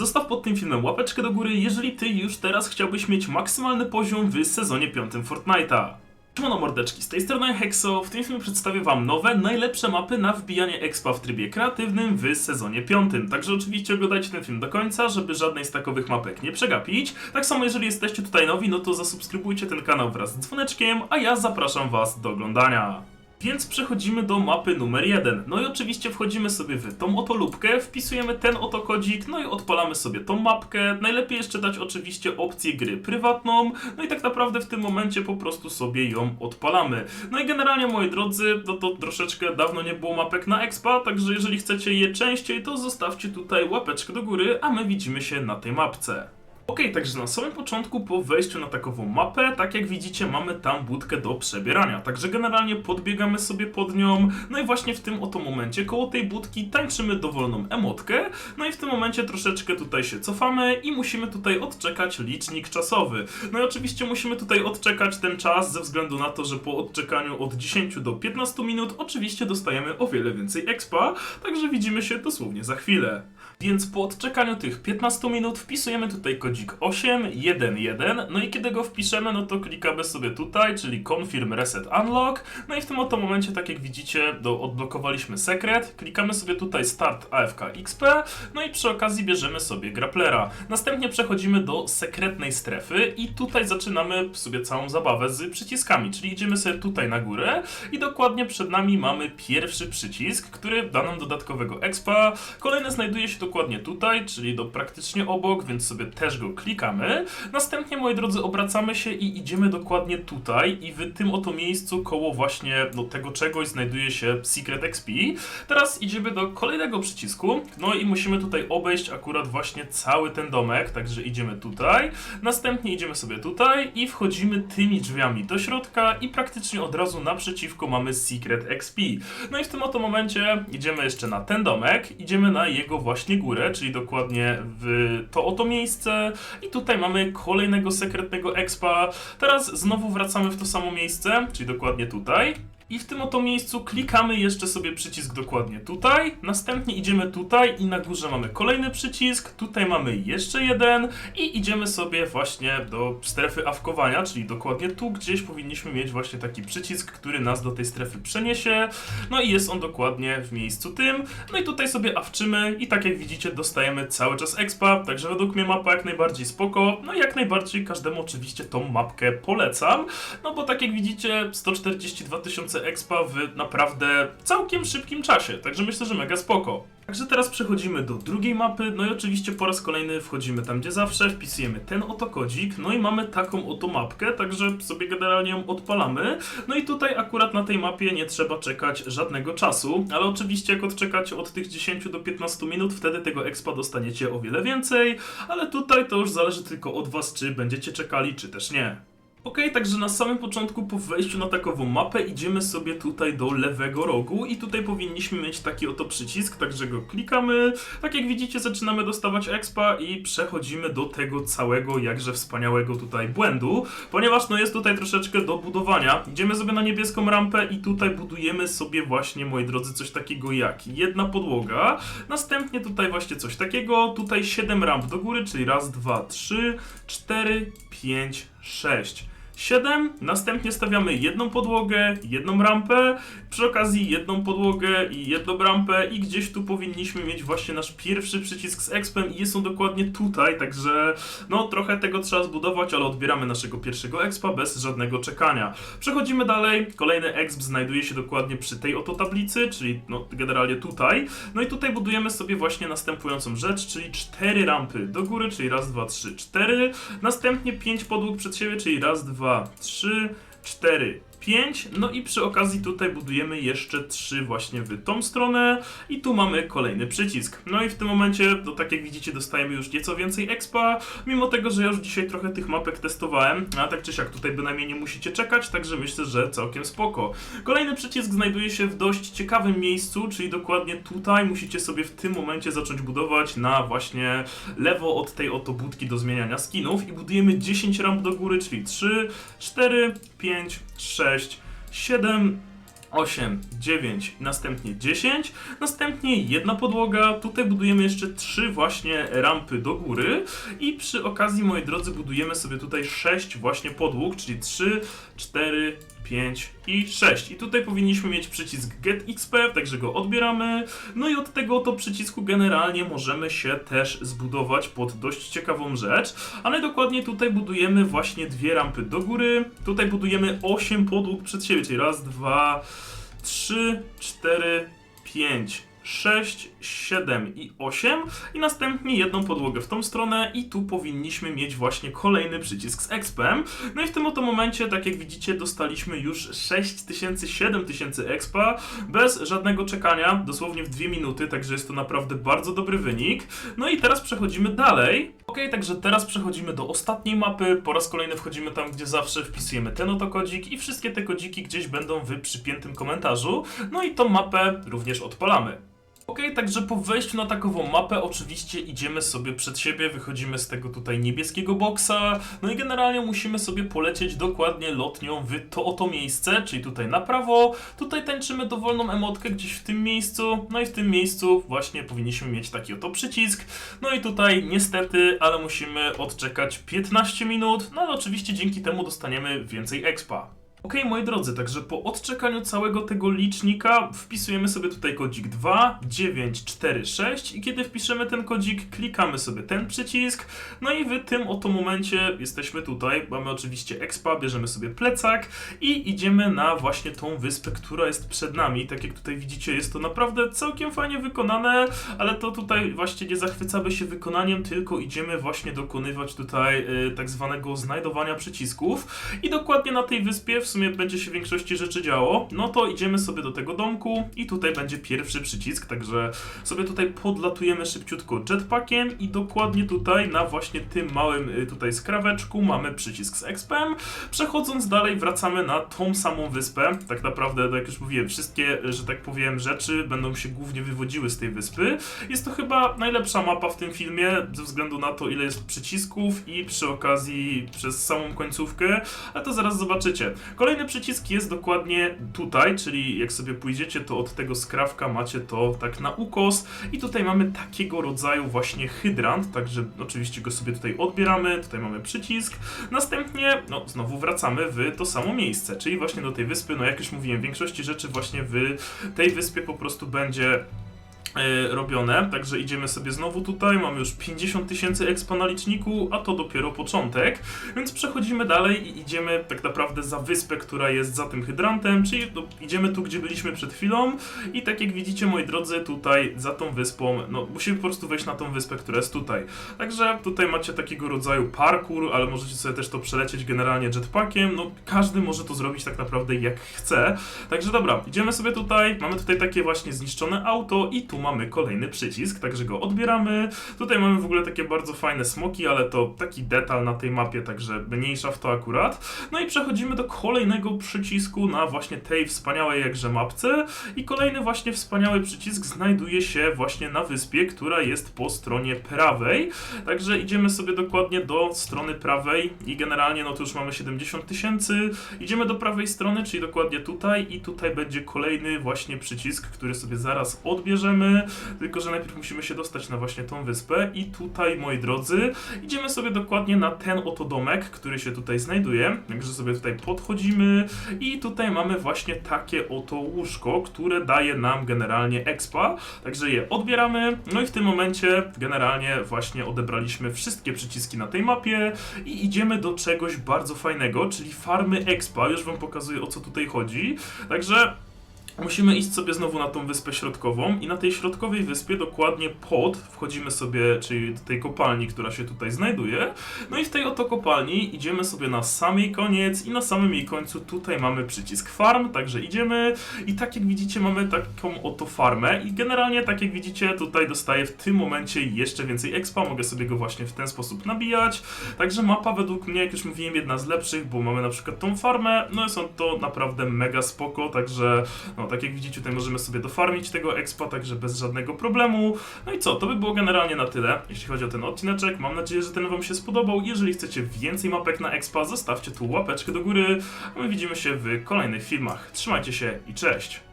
Zostaw pod tym filmem łapeczkę do góry, jeżeli ty już teraz chciałbyś mieć maksymalny poziom w sezonie 5 Fortnite'a. Siemano mordeczki, z tej strony Hexo. W tym filmie przedstawię wam nowe, najlepsze mapy na wbijanie expa w trybie kreatywnym w sezonie 5. Także oczywiście oglądajcie ten film do końca, żeby żadnej z takowych mapek nie przegapić. Tak samo jeżeli jesteście tutaj nowi, no to zasubskrybujcie ten kanał wraz z dzwoneczkiem, a ja zapraszam was do oglądania. Więc przechodzimy do mapy numer 1. No i oczywiście wchodzimy sobie w tą oto lubkę, wpisujemy ten oto kodzik, no i odpalamy sobie tą mapkę. Najlepiej jeszcze dać oczywiście opcję gry prywatną, no i tak naprawdę w tym momencie po prostu sobie ją odpalamy. No i generalnie moi drodzy, no to troszeczkę dawno nie było mapek na expa, także jeżeli chcecie je częściej, to zostawcie tutaj łapeczkę do góry, a my widzimy się na tej mapce. Okej, także na samym początku po wejściu na takową mapę, tak jak widzicie, mamy tam budkę do przebierania. Także generalnie podbiegamy sobie pod nią, no i właśnie w tym oto momencie koło tej budki tańczymy dowolną emotkę, no i w tym momencie troszeczkę tutaj się cofamy i musimy tutaj odczekać licznik czasowy. No i oczywiście musimy tutaj odczekać ten czas ze względu na to, że po odczekaniu od 10 do 15 minut oczywiście dostajemy o wiele więcej expa, także widzimy się dosłownie za chwilę. Więc po odczekaniu tych 15 minut wpisujemy tutaj kodzik 811, no i kiedy go wpiszemy, no to klikamy sobie tutaj, czyli Confirm Reset Unlock, no i w tym oto momencie, tak jak widzicie, do, odblokowaliśmy sekret, klikamy sobie tutaj Start AFK XP, no i przy okazji bierzemy sobie grapplera. Następnie przechodzimy do sekretnej strefy i tutaj zaczynamy sobie całą zabawę z przyciskami, czyli idziemy sobie tutaj na górę i dokładnie przed nami mamy pierwszy przycisk, który da nam dodatkowego expa. Kolejny znajduje się dokładnie tutaj, czyli do praktycznie obok, więc sobie też go klikamy. Następnie, moi drodzy, obracamy się i idziemy dokładnie tutaj i w tym oto miejscu koło właśnie do tego czegoś znajduje się Secret XP. Teraz idziemy do kolejnego przycisku, no i musimy tutaj obejść akurat właśnie cały ten domek, także idziemy tutaj. Następnie idziemy sobie tutaj i wchodzimy tymi drzwiami do środka i praktycznie od razu naprzeciwko mamy Secret XP. No i w tym oto momencie idziemy jeszcze na ten domek, idziemy na jego właśnie górę, czyli dokładnie w to oto miejsce i tutaj mamy kolejnego sekretnego expa. Teraz znowu wracamy w to samo miejsce, czyli dokładnie tutaj. I w tym oto miejscu klikamy jeszcze sobie przycisk dokładnie tutaj, następnie idziemy tutaj i na górze mamy kolejny przycisk, tutaj mamy jeszcze jeden i idziemy sobie właśnie do strefy awkowania, czyli dokładnie tu gdzieś powinniśmy mieć właśnie taki przycisk, który nas do tej strefy przeniesie, no i jest on dokładnie w miejscu tym, no i tutaj sobie awczymy i tak jak widzicie dostajemy cały czas expa, także według mnie mapa jak najbardziej spoko, no i jak najbardziej każdemu oczywiście tą mapkę polecam, no bo tak jak widzicie 142 tysiące expa w naprawdę całkiem szybkim czasie, także myślę, że mega spoko. Także teraz przechodzimy do drugiej mapy, no i oczywiście po raz kolejny wchodzimy tam gdzie zawsze, wpisujemy ten oto kodzik, no i mamy taką oto mapkę, także sobie generalnie ją odpalamy. No i tutaj akurat na tej mapie nie trzeba czekać żadnego czasu, ale oczywiście jak odczekacie od tych 10 do 15 minut, wtedy tego expa dostaniecie o wiele więcej, ale tutaj to już zależy tylko od was, czy będziecie czekali, czy też nie. Okej, także na samym początku po wejściu na takową mapę idziemy sobie tutaj do lewego rogu i tutaj powinniśmy mieć taki oto przycisk, także go klikamy. Tak jak widzicie zaczynamy dostawać expa i przechodzimy do tego całego jakże wspaniałego tutaj błędu, ponieważ no jest tutaj troszeczkę do budowania. Idziemy sobie na niebieską rampę i tutaj budujemy sobie właśnie, moi drodzy, coś takiego jak jedna podłoga, następnie tutaj właśnie coś takiego, tutaj 7 ramp do góry, czyli raz, dwa, trzy, cztery, pięć, sześć. 7, następnie stawiamy jedną podłogę, jedną rampę, przy okazji jedną podłogę i jedną rampę. I gdzieś tu powinniśmy mieć właśnie nasz pierwszy przycisk z expem. I jest on dokładnie tutaj, także no trochę tego trzeba zbudować, ale odbieramy naszego pierwszego expa bez żadnego czekania. Przechodzimy dalej, kolejny exp znajduje się dokładnie przy tej oto tablicy, czyli no generalnie tutaj, no i tutaj budujemy sobie właśnie następującą rzecz, czyli cztery rampy do góry, czyli raz, dwa, trzy, cztery, następnie pięć podłóg przed siebie, czyli raz, dwa, trzy, cztery, pięć. No i przy okazji tutaj budujemy jeszcze trzy właśnie w tą stronę i tu mamy kolejny przycisk. No i w tym momencie, to tak jak widzicie, dostajemy już nieco więcej expa, mimo tego, że ja już dzisiaj trochę tych mapek testowałem, a tak czy siak tutaj bynajmniej nie musicie czekać, także myślę, że całkiem spoko. Kolejny przycisk znajduje się w dość ciekawym miejscu, czyli dokładnie tutaj musicie sobie w tym momencie zacząć budować na właśnie lewo od tej oto budki do zmieniania skinów i budujemy 10 ramp do góry, czyli 3, 4, 5, 6, 7, 8, 9 i następnie 10. Następnie jedna podłoga. Tutaj budujemy jeszcze trzy właśnie rampy do góry. I przy okazji, moi drodzy, budujemy sobie tutaj 6 właśnie podłóg, czyli 3, 4, 5 i 6. I tutaj powinniśmy mieć przycisk Get XP, także go odbieramy. No i od tego oto przycisku generalnie możemy się też zbudować pod dość ciekawą rzecz. Ale dokładnie tutaj budujemy właśnie dwie rampy do góry. Tutaj budujemy 8 podłóg przed siebie, czyli raz, dwa, trzy, cztery, pięć. 6, 7 i 8 i następnie jedną podłogę w tą stronę i tu powinniśmy mieć właśnie kolejny przycisk z expem. No i w tym oto momencie, tak jak widzicie, dostaliśmy już 6000, 7000 expa bez żadnego czekania, dosłownie w 2 minuty, także jest to naprawdę bardzo dobry wynik. No i teraz przechodzimy dalej. Ok, także teraz przechodzimy do ostatniej mapy. Po raz kolejny wchodzimy tam, gdzie zawsze wpisujemy ten oto kodzik i wszystkie te kodziki gdzieś będą w przypiętym komentarzu. No i tą mapę również odpalamy. Ok, także po wejściu na takową mapę oczywiście idziemy sobie przed siebie, wychodzimy z tego tutaj niebieskiego boksa, no i generalnie musimy sobie polecieć dokładnie lotnią w to oto miejsce, czyli tutaj na prawo, tutaj tańczymy dowolną emotkę gdzieś w tym miejscu, no i w tym miejscu właśnie powinniśmy mieć taki oto przycisk, no i tutaj niestety, ale musimy odczekać 15 minut, no ale oczywiście dzięki temu dostaniemy więcej expa. Ok, moi drodzy, także po odczekaniu całego tego licznika wpisujemy sobie tutaj kodzik 2, 9, 4, 6 i kiedy wpiszemy ten kodzik, klikamy sobie ten przycisk, no i w tym oto momencie jesteśmy tutaj, mamy oczywiście expa, bierzemy sobie plecak i idziemy na właśnie tą wyspę, która jest przed nami. Tak jak tutaj widzicie, jest to naprawdę całkiem fajnie wykonane, ale to tutaj właśnie nie zachwycamy się wykonaniem, tylko idziemy właśnie dokonywać tutaj y, tak zwanego znajdowania przycisków. I dokładnie na tej wyspie w sumie będzie się w większości rzeczy działo, no to idziemy sobie do tego domku i tutaj będzie pierwszy przycisk, także sobie tutaj podlatujemy szybciutko jetpackiem i dokładnie tutaj na właśnie tym małym y, tutaj skraweczku mamy przycisk z expem. Przechodząc dalej wracamy na tą samą wyspę, tak naprawdę, tak jak już mówiłem, wszystkie, y, że tak powiem, rzeczy będą się głównie wywodziły z tej wyspy. Jest to chyba najlepsza mapa w tym filmie, ze względu na to, ile jest przycisków i przy okazji przez samą końcówkę, ale to zaraz zobaczycie. Kolejny przycisk jest dokładnie tutaj, czyli jak sobie pójdziecie, to od tego skrawka macie to tak na ukos i tutaj mamy takiego rodzaju właśnie hydrant, także oczywiście go sobie tutaj odbieramy, tutaj mamy przycisk. Następnie, no znowu wracamy w to samo miejsce, czyli właśnie do tej wyspy, no jak już mówiłem, w większości rzeczy właśnie w tej wyspie po prostu będzie robione, także idziemy sobie znowu tutaj, mamy już 50 tysięcy expa na liczniku, a to dopiero początek, więc przechodzimy dalej i idziemy tak naprawdę za wyspę, która jest za tym hydrantem, czyli no, idziemy tu, gdzie byliśmy przed chwilą. I tak jak widzicie, moi drodzy, tutaj za tą wyspą, no musimy po prostu wejść na tą wyspę, która jest tutaj. Także tutaj macie takiego rodzaju parkour, ale możecie sobie też to przelecieć generalnie jetpackiem, no każdy może to zrobić tak naprawdę jak chce. Także dobra, idziemy sobie tutaj, mamy tutaj takie właśnie zniszczone auto i tu mamy kolejny przycisk, także go odbieramy. Tutaj mamy w ogóle takie bardzo fajne smoki, ale to taki detal na tej mapie, także mniejsza w to akurat. No i przechodzimy do kolejnego przycisku na właśnie tej wspaniałej jakże mapce i kolejny właśnie wspaniały przycisk znajduje się właśnie na wyspie, która jest po stronie prawej. Także idziemy sobie dokładnie do strony prawej i generalnie no to już mamy 70 tysięcy. Idziemy do prawej strony, czyli dokładnie tutaj i tutaj będzie kolejny właśnie przycisk, który sobie zaraz odbierzemy. Tylko, że najpierw musimy się dostać na właśnie tą wyspę i tutaj, moi drodzy, idziemy sobie dokładnie na ten oto domek, który się tutaj znajduje. Także sobie tutaj podchodzimy i tutaj mamy właśnie takie oto łóżko, które daje nam generalnie expa. Także je odbieramy. No i w tym momencie generalnie właśnie odebraliśmy wszystkie przyciski na tej mapie i idziemy do czegoś bardzo fajnego, czyli farmy expa. Już wam pokazuję o co tutaj chodzi. Także Musimy iść sobie znowu na tą wyspę środkową i na tej środkowej wyspie dokładnie pod wchodzimy sobie, czyli do tej kopalni, która się tutaj znajduje. No i w tej oto kopalni idziemy sobie na sam jej koniec i na samym jej końcu tutaj mamy przycisk farm, także idziemy i tak jak widzicie mamy taką oto farmę i generalnie tak jak widzicie tutaj dostaję w tym momencie jeszcze więcej expa, mogę sobie go właśnie w ten sposób nabijać. Także mapa według mnie, jak już mówiłem, jedna z lepszych, bo mamy na przykład tą farmę, no i są to naprawdę mega spoko, także no, Tak jak widzicie, tutaj możemy sobie dofarmić tego expa, także bez żadnego problemu. No i co, to by było generalnie na tyle, jeśli chodzi o ten odcineczek. Mam nadzieję, że ten wam się spodobał. Jeżeli chcecie więcej mapek na expa, zostawcie tu łapeczkę do góry. A my widzimy się w kolejnych filmach. Trzymajcie się i cześć!